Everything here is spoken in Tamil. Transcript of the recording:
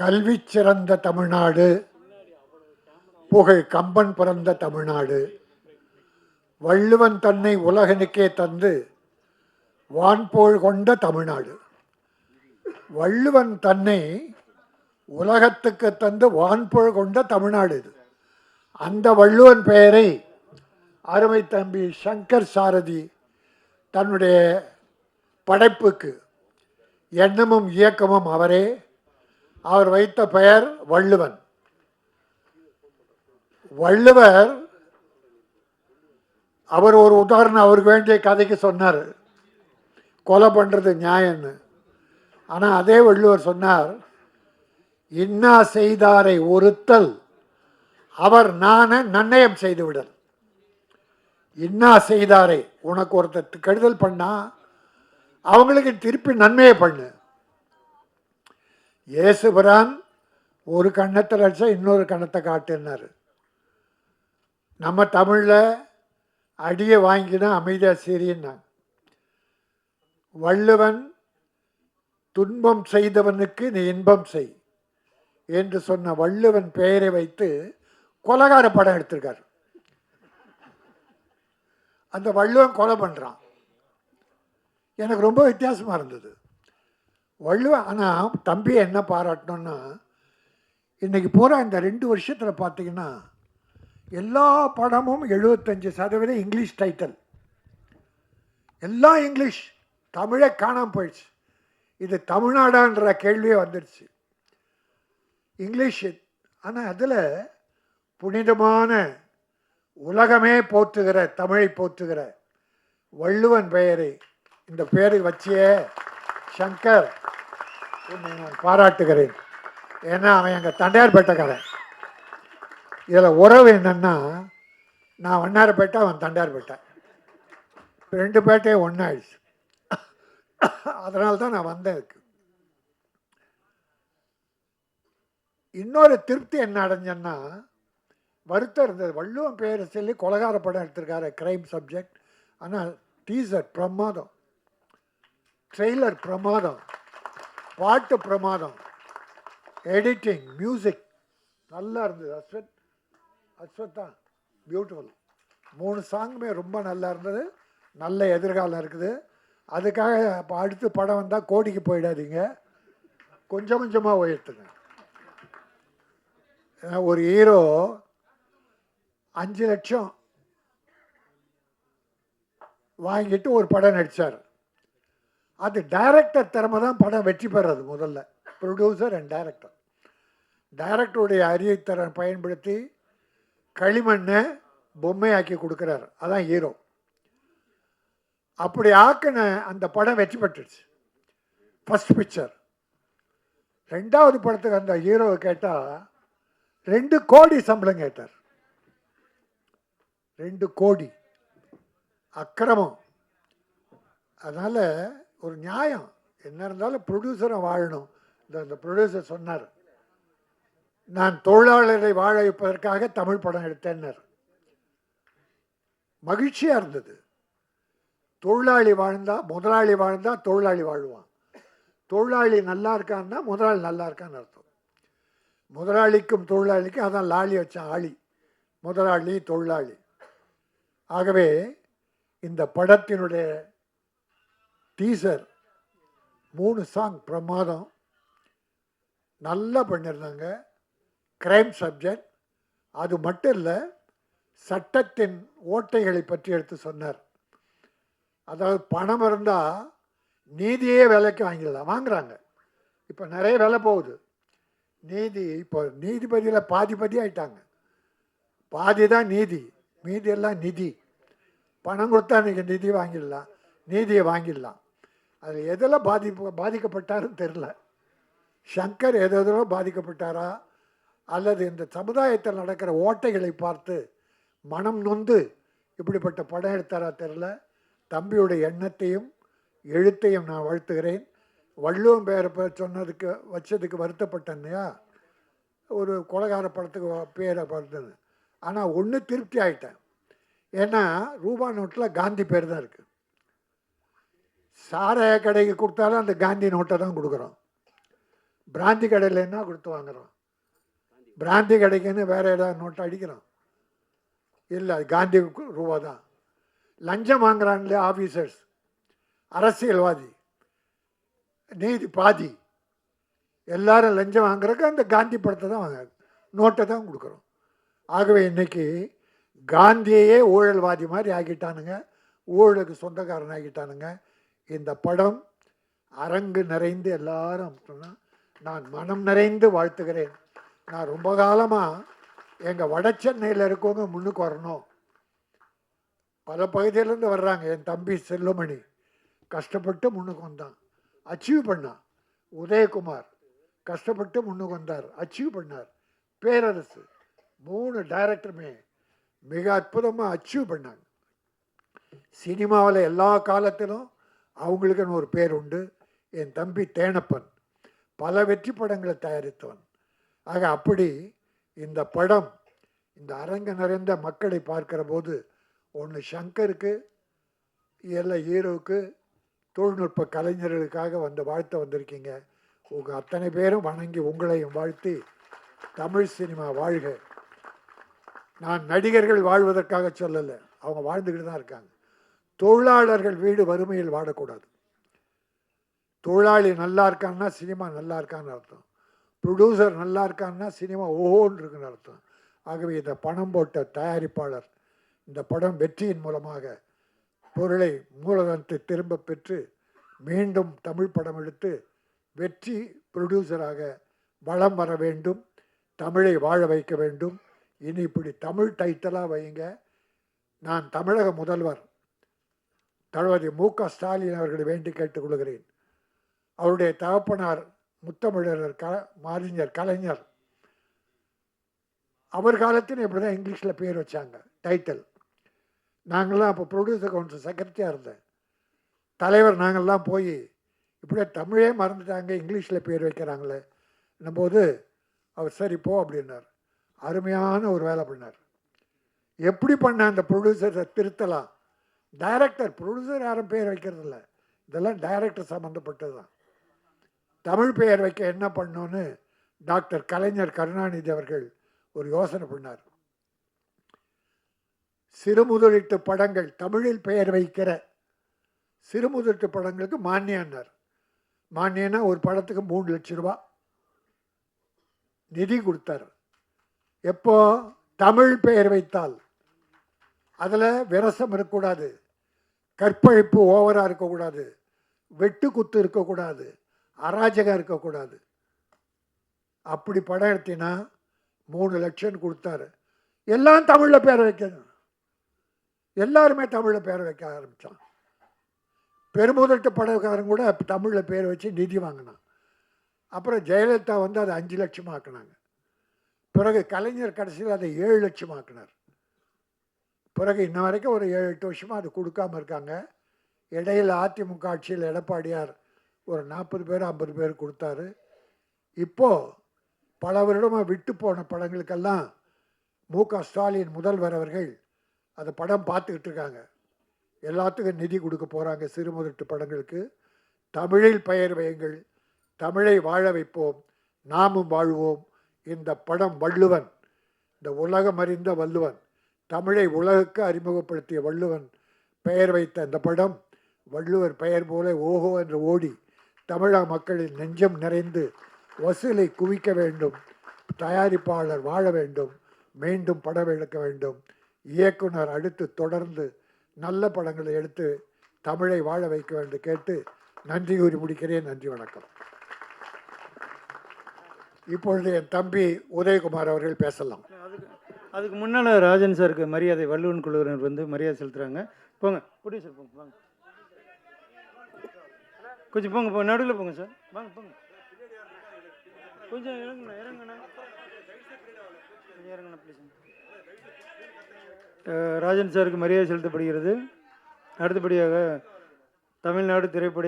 கல்வி சிறந்த தமிழ்நாடு. புகழ் கம்பன் பிறந்த தமிழ்நாடு. வள்ளுவன் தன்னை உலகனுக்கே தந்து வான்போல் கொண்ட தமிழ்நாடு. வள்ளுவன் தன்னை உலகத்துக்கு தந்து வான்போல் கொண்ட தமிழ்நாடு இது. அந்த வள்ளுவன் பெயரை அருமை தம்பி சங்கர் சாரதி தன்னுடைய படைப்புக்கு எண்ணமும் இயக்கமும் அவரே அவர் வைத்த பெயர் வள்ளுவன். வள்ளுவர் அவர் ஒரு உதாரணம் அவருக்கு வேண்டிய கதைக்கு சொன்னார். கொலை பண்ணுறது நியாயம்னு. ஆனால் அதே வள்ளுவர் சொன்னார் இன்னா செய்தாரை ஒருத்தல் அவர் நான நன்னயம் செய்து விடல் இன்னா செய்தாரை உனக்கு ஒருத்தர் கெடுதல் பண்ணால் அவங்களுக்கு திருப்பி நன்மையை பண்ணு. இயேசுபிரான் ஒரு கண்ணத்தில் அடித்தா இன்னொரு கண்ணத்தை காட்டுன்னாரு. நம்ம தமிழில் அடியை வாங்கினா அமைதியாக சீரின்னாங்க. வள்ளுவன் துன்பம் செய்தவனுக்கு நீ இன்பம் செய் என்று சொன்ன வள்ளுவன் பெயரை வைத்து கொலகார படம் எடுத்திருக்காரு. அந்த வள்ளுவன் கொலை பண்ணுறான் எனக்கு ரொம்ப வித்தியாசமாக இருந்தது. வள்ளுவன் ஆனால் தம்பியை என்ன பாராட்டணும்னா இன்றைக்கி பூரா இந்த ரெண்டு வருஷத்தில் பார்த்தீங்கன்னா எல்லா படமும் எழுபத்தஞ்சு சதவீதம் இங்கிலீஷ் டைட்டில். எல்லாம் இங்கிலீஷ் தமிழே காணாமல் போயிடுச்சு. இது தமிழ்நாடான்ற கேள்வியே வந்துடுச்சு இங்கிலீஷ் ஆனால் அதில் புனிதமான உலகமே போற்றுகிற தமிழை போற்றுகிற வள்ளுவன் பெயரை இந்த பேரை வச்சியே சங்கர் உன்னை நான் பாராட்டுகிறேன். ஏன்னா அவன் எங்கள் தண்டையார்பேட்டைக்காரன் இதில் உறவு என்னென்னா நான் வண்ணாரப்பேட்டை அவன் தண்டையார்பேட்டை ரெண்டு பேட்டையும் ஒன்றாயிடுச்சு அதனால தான் நான் வந்தேன் இதுக்கு இன்னொரு திருப்தி என்ன அடைஞ்சேன்னா வருத்தம் இருந்தது. வள்ளுவன் பெயரை சொல்லி கொலகார படம் எடுத்திருக்காரு கிரைம் சப்ஜெக்ட் ஆனால் டீசர் பிரமாதம். ட்ரெய்லர் பிரமாதம். பாட்டு பிரமாதம். எடிட்டிங் மியூசிக் நல்லா இருந்தது. அஸ்வத் அஸ்வத் தான் பியூட்டிஃபுல் மூணு சாங்குமே ரொம்ப நல்லா இருந்தது. நல்ல எதிர்காலம் இருக்குது. அதுக்காக இப்போ அடுத்து படம் வந்தால் கோடிக்கு போயிடாதீங்க. கொஞ்சம் கொஞ்சமாக உயர்த்துங்க ஒரு ஹீரோ அஞ்சு லட்சம் வாங்கிட்டு ஒரு படம் நடித்தார் அது டைரக்டர் திறமை தான் படம் வெற்றி பெறது முதல்ல. ப்ரொடியூசர் அண்ட் டைரக்டர் டைரக்டருடைய அறிவுத்திறன் பயன்படுத்தி களிமண்ணை பொம்மையாக்கி கொடுக்குறாரு. அதான் ஹீரோ அப்படி ஆக்கின அந்த படம் வெற்றி பெற்றுச்சு. ஃபஸ்ட் பிக்சர் ரெண்டாவது படத்துக்கு அந்த ஹீரோவை கேட்டால் ரெண்டு கோடி சம்பளம் கேட்டார். ரெண்டு கோடி. அக்கிரமம். அதனால் ஒரு நியாயம். என்ன இருந்தாலும் ப்ரொடியூசரை வாழணும். இந்த அந்த ப்ரொடியூசர் சொன்னார். நான் தொழிலாளரை வாழ வைப்பதற்காக தமிழ் படம் எடுத்தேன்னார். மகிழ்ச்சியாக இருந்தது. தொழிலாளி வாழ்ந்தா முதலாளி வாழ்ந்தா தொழிலாளி வாழ்வான். தொழிலாளி நல்லா இருக்கான்னா முதலாளி நல்லா இருக்கான்னு அர்த்தம். முதலாளிக்கும் தொழிலாளிக்கும் அதான் லாலி வச்சான் ஆளி. முதலாளி தொழிலாளி. ஆகவே இந்த படத்தினுடைய டீசர் மூணு சாங் பிரமாதம். நல்லா பண்ணியிருந்தாங்க கிரைம் சப்ஜெக்ட் அது மட்டும் இல்லை சட்டத்தின் ஓட்டைகளை பற்றி எடுத்து சொன்னார். அதாவது பணம் இருந்தால் நீதியே விலைக்கு வாங்கிடலாம். வாங்குறாங்க. இப்போ நிறைய விலை போகுது. நீதி இப்போ நீதிபதியில் பாதி பதி ஆயிட்டாங்க. பாதி தான் நீதி. மீதியெல்லாம் நிதி. பணம் கொடுத்தா நீங்கள் நிதி வாங்கிடலாம். நீதியை வாங்கிடலாம். அதில் எதில் பாதிப்பு பாதிக்கப்பட்டாருன்னு தெரில. சங்கர் எதோ பாதிக்கப்பட்டாரா? அல்லது இந்த சமுதாயத்தில் நடக்கிற ஓட்டைகளை பார்த்து மனம் நொந்து இப்படிப்பட்ட படம் எடுத்தாரா தெரில. தம்பியுடைய எண்ணத்தையும் எழுத்தையும் நான் வாழ்த்துகிறேன். வள்ளுவம் பேரை பேர் சொன்னதுக்கு வச்சதுக்கு வருத்தப்பட்டேன் ஒரு கொலகார படத்துக்கு பேரை பார்த்தது. ஆனால் ஒன்று திருப்தி ஆகிட்டேன் ஏன்னா ரூபா நோட்டில் காந்தி பேர் தான் இருக்குது சாராய கடைக்கு கொடுத்தாலும் அந்த காந்தி நோட்டை தான் கொடுக்குறோம். பிராந்தி கடையில் என்ன கொடுத்து வாங்குறோம்? பிராந்தி கடைக்குன்னு வேறு ஏதாவது நோட்டை அடிக்கிறோம். இல்லை காந்தி கு- ரூபா தான். லஞ்சம் வாங்குறாங்களே ஆஃபீஸர்ஸ் அரசியல்வாதி. நீதி பாதி. எல்லாரும் லஞ்சம் வாங்குறதுக்கு அந்த காந்தி படத்தை தான் வாங்குறாங்க நோட்டை தான் கொடுக்குறோம். ஆகவே இன்றைக்கி காந்தியையே ஊழல்வாதி மாதிரி ஆகிட்டானுங்க. ஊழலுக்கு சொந்தக்காரன் ஆகிட்டானுங்க இந்த படம் அரங்கு நிறைந்து எல்லாரும் சொன்னால் நான் மனம் நிறைந்து வாழ்த்துகிறேன். நான் ரொம்ப காலமாக எங்கள் வட சென்னையில் இருக்கவங்க முன்னுக்கு வரணும். பல பகுதியிலேருந்து வர்றாங்க. என் தம்பி செல்லுமணி கஷ்டப்பட்டு முன்னுக்கு வந்தான். அச்சீவ் பண்ணான் உதயகுமார் கஷ்டப்பட்டு முன்னுக்கு வந்தார். அச்சீவ் பண்ணார். பேரரசு. மூணு டைரக்டருமே மிக அற்புதமாக அச்சீவ் பண்ணாங்க. சினிமாவில் எல்லா காலத்திலும் அவங்களுக்குன்னு ஒரு பேர் உண்டு. என் தம்பி தேனப்பன். பல வெற்றி படங்களை தயாரித்தவன். ஆக அப்படி இந்த படம் இந்த அரங்க நிறைந்த மக்களை பார்க்கிற போது ஒன்று சங்கருக்கு எல்லா ஹீரோவுக்கு தொழில்நுட்ப கலைஞர்களுக்காக வந்த வாழ்த்த வந்திருக்கீங்க. உங்கள் அத்தனை பேரும் வணங்கி உங்களையும் வாழ்த்தி தமிழ் சினிமா வாழ்க. நான் நடிகர்கள் வாழ்வதற்காக சொல்லலை. அவங்க வாழ்ந்துக்கிட்டு தான் இருக்காங்க. தொழிலாளர்கள் வீடு வறுமையில் வாடக்கூடாது. தொழிலாளி நல்லா இருக்கான்னா சினிமா நல்லா இருக்கான்னு அர்த்தம். ப்ரொடியூசர் நல்லா இருக்கான்னா சினிமா ஓஹோன்னு இருக்குன்னு அர்த்தம். ஆகவே இந்த பணம் போட்ட தயாரிப்பாளர் இந்த படம் வெற்றியின் மூலமாக பொருளை மூலதனத்தை திரும்ப பெற்று மீண்டும் தமிழ் படம் எடுத்து வெற்றி ப்ரொடியூசராக வளம் வர வேண்டும் தமிழை வாழ வைக்க வேண்டும். இனி இப்படி தமிழ் டைட்டலாக வைங்க நான் தமிழக முதல்வர் தளபதி மு க ஸ்டாலின் அவர்களை வேண்டி கேட்டுக்கொள்கிறேன் அவருடைய தகப்பனார் முத்தமிழர் க மாறிஞர் கலைஞர். அவர் காலத்தில் இப்படி தான் இங்கிலீஷில் பேர் வச்சாங்க டைட்டில். நாங்கள்லாம் அப்போ ப்ரொடியூசர் கவுன்சில் செக்ரட்டரியாக இருந்தேன். தலைவர் நாங்கள்லாம் போய் இப்படியே தமிழே மறந்துட்டாங்க இங்கிலீஷில் பேர் வைக்கிறாங்களே. போது அவர் சரி போ அப்படின்னார். அருமையான ஒரு வேலை பண்ணார். எப்படி பண்ண அந்த ப்ரொடியூசரை திருத்தலாம்? டைரக்டர் ப்ரொடியூசர் யாரும் பேர் வைக்கிறது இல்லை இதெல்லாம் டைரக்டர் சம்மந்தப்பட்டது தான். தமிழ் பெயர் வைக்க என்ன பண்ணோன்னு டாக்டர் கலைஞர் கருணாநிதி அவர்கள் ஒரு யோசனை பண்ணார். சிறுமுதலீட்டு படங்கள் தமிழில் பெயர் வைக்கிற சிறுமுதலீட்டு படங்களுக்கு மானியன்னார். மானியன்னா ஒரு படத்துக்கு மூணு லட்சம் ரூபா நிதி கொடுத்தார். எப்போ? தமிழ் பெயர் வைத்தால். அதில் விரசம் இருக்கக்கூடாது. கற்பழிப்பு ஓவராக இருக்கக்கூடாது. வெட்டு குத்து இருக்கக்கூடாது. அராஜகம் இருக்கக்கூடாது. அப்படி படம் எடுத்தினா மூணு லட்சம் கொடுத்தாரு. எல்லாம் தமிழில் பேர வைக்கணும் எல்லாருமே தமிழில் பேர வைக்க ஆரம்பித்தான் பெருமுதட்டு படக்காரன் கூட தமிழில் பேர் வச்சு நிதி வாங்கினான். அப்புறம் ஜெயலலிதா வந்து அதை அஞ்சு லட்சம் ஆக்குனாங்க பிறகு கலைஞர் கடைசியில் அதை ஏழு லட்சம் ஆக்கினார் பிறகு இன்ன வரைக்கும் ஒரு ஏழு எட்டு வருஷமாக அது கொடுக்காம இருக்காங்க. இடையில் அதிமுக ஆட்சியில் எடப்பாடியார் ஒரு நாற்பது பேர் ஐம்பது பேர் கொடுத்தாரு. இப்போது பல வருடமாக விட்டு போன படங்களுக்கெல்லாம் மு க ஸ்டாலின் முதல்வர் அவர்கள் அந்த படம் பார்த்துக்கிட்டு இருக்காங்க. எல்லாத்துக்கும் நிதி கொடுக்க போகிறாங்க சிறுமுதட்டு படங்களுக்கு. தமிழில் பெயர் வையுங்கள். தமிழை வாழ வைப்போம். நாமும் வாழ்வோம். இந்த படம் வள்ளுவன். இந்த உலகம் அறிந்த வள்ளுவன். தமிழை உலகுக்கு அறிமுகப்படுத்திய வள்ளுவன் பெயர் வைத்த இந்த படம் வள்ளுவர் பெயர் போல ஓஹோ என்று ஓடி தமிழக மக்களின் நெஞ்சம் நிறைந்து வசூலை குவிக்க வேண்டும் தயாரிப்பாளர் வாழ வேண்டும் மீண்டும் படம் எடுக்க வேண்டும் இயக்குனர் அடுத்து தொடர்ந்து நல்ல படங்களை எடுத்து தமிழை வாழ வைக்க வேண்டும் கேட்டு நன்றி கூறி முடிக்கிறேன். நன்றி வணக்கம். இப்பொழுது என் தம்பி உதயகுமார் அவர்கள் பேசலாம். அதுக்கு அதுக்கு முன்னால் ராஜன் சாருக்கு மரியாதை வள்ளுவன் குழுவினர் வந்து மரியாதை செலுத்துகிறாங்க போங்க ப்ரொடியூசர் போங்க வாங்க. கொஞ்சம் போங்க போங்க நடுவில் போங்க சார். வாங்க போங்க. கொஞ்சம் இறங்கண்ணா இறங்கண்ணா. கொஞ்சம் இறங்கண்ணா ப்ளீஸ் ராஜன் சாருக்கு மரியாதை செலுத்தப்படுகிறது. அடுத்தபடியாக தமிழ்நாடு திரைப்பட